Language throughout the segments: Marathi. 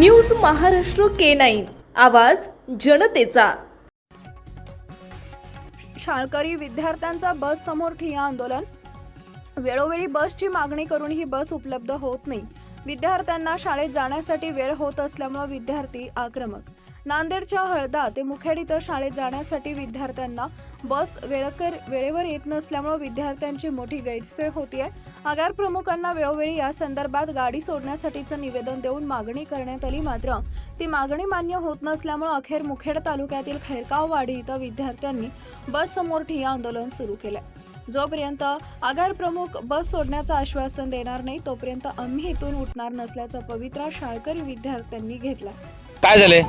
News Maharashtra K nine. आवाज जनतेचा. शाळकरी विद्यार्थ्यांचा बस समोर ठिय्या आंदोलन. वेळोवेळी बसची मागणी करून ही बस उपलब्ध होत नाही. विद्यार्थ्यांना शाळेत जाण्यासाठी वेळ होत असल्यामुळे विद्यार्थी आक्रमक. नांदेडच्या हळदा ते मुखेड इथं शाळेत जाण्यासाठी विद्यार्थ्यांना बस वेळकर वेळेवर येत नसल्यामुळे विद्यार्थ्यांची मोठी गैरसोय होतीये. आगार प्रमुखांना वेळोवेळी या संदर्भात गाडी सोडण्यासाठीचं निवेदन देऊन मागणी करण्यात आली. मात्र ती मागणी मान्य होत नसल्यामुळे अखेर मुखेड तालुक्यातील खैरकाववाडी इथं विद्यार्थ्यांनी बस समोर ठिय्या आंदोलन सुरू केलं जोपर्यंत आगार प्रमुख बस सोडण्याचं आश्वासन देणार नाही तोपर्यंत आम्ही इथून उठणार नसल्याचा पवित्रा शाळकरी विद्यार्थ्यांनी घेतला काय झाले?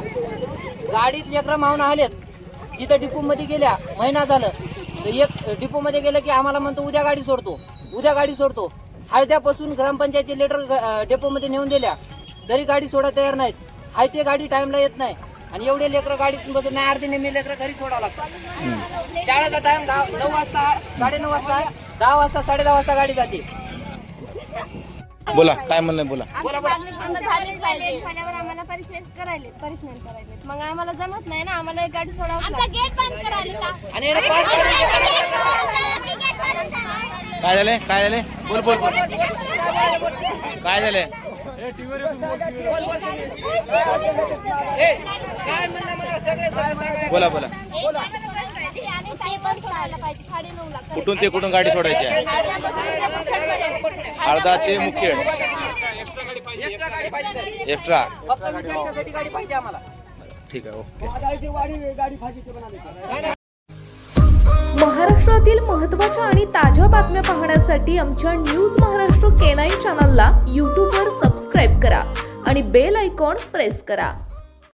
गाडीत लेकरं मावून आलेत. तिथं डिपो मध्ये गेल्या. महिना झालं. तर एक डिपो मध्ये गेलं की आम्हाला म्हणतो उद्या गाडी सोडतो. उद्या गाडी सोडतो. हळद्यापासून ग्रामपंचायतचे लेटर डेपो मध्ये नेऊन दिल्या. तरी गाडी सोडा तयार नाहीत. हाय ते गाडी टाइमला येत नाही. आणि एवढे लेकरं गाडीत बसत नाही अर्धी नेहमी लेकरं घरी सोडावं लागतात. शाळेचा टाइम दहा नऊ वाजता साडे नऊ वाजता दहा वाजता साडे दहा वाजता गाडी जाते. बोला काय म्हणलं बोला. बोला बोला. आम्ही झालीच पाहिजे. झाल्यावर आम्हाला पनिशमेंट करायले पनिशमेंट करायले मग आम्हाला जमत नाही ना आम्हाला एक गाडी सोडावं आमचा गेट बंद करायला आणि यानं पास काय झाले? काय झाले? बोल बोल बोल. काय झाले? काय म्हणणं मला? सगळे सगळे बोला बोला. कुठून ते कुठून गाडी सोडायची आहे? अर्धा ते मुखेड एक्स्ट्रा गाडी पाहिजे एक्स्ट्रा फक्त विद्यार्थ्यांसाठी गाडी पाहिजे आम्हाला. ठीक आहे ओके. महाराष्ट्रातील महत्त्वाच्या आणि ताज्या बातम्या पाहण्यासाठी आमच्या न्यूज महाराष्ट्र के नाईन चॅनलला यूट्यूबवर सबस्क्राईब करा आणि बेल आयकॉन प्रेस करा.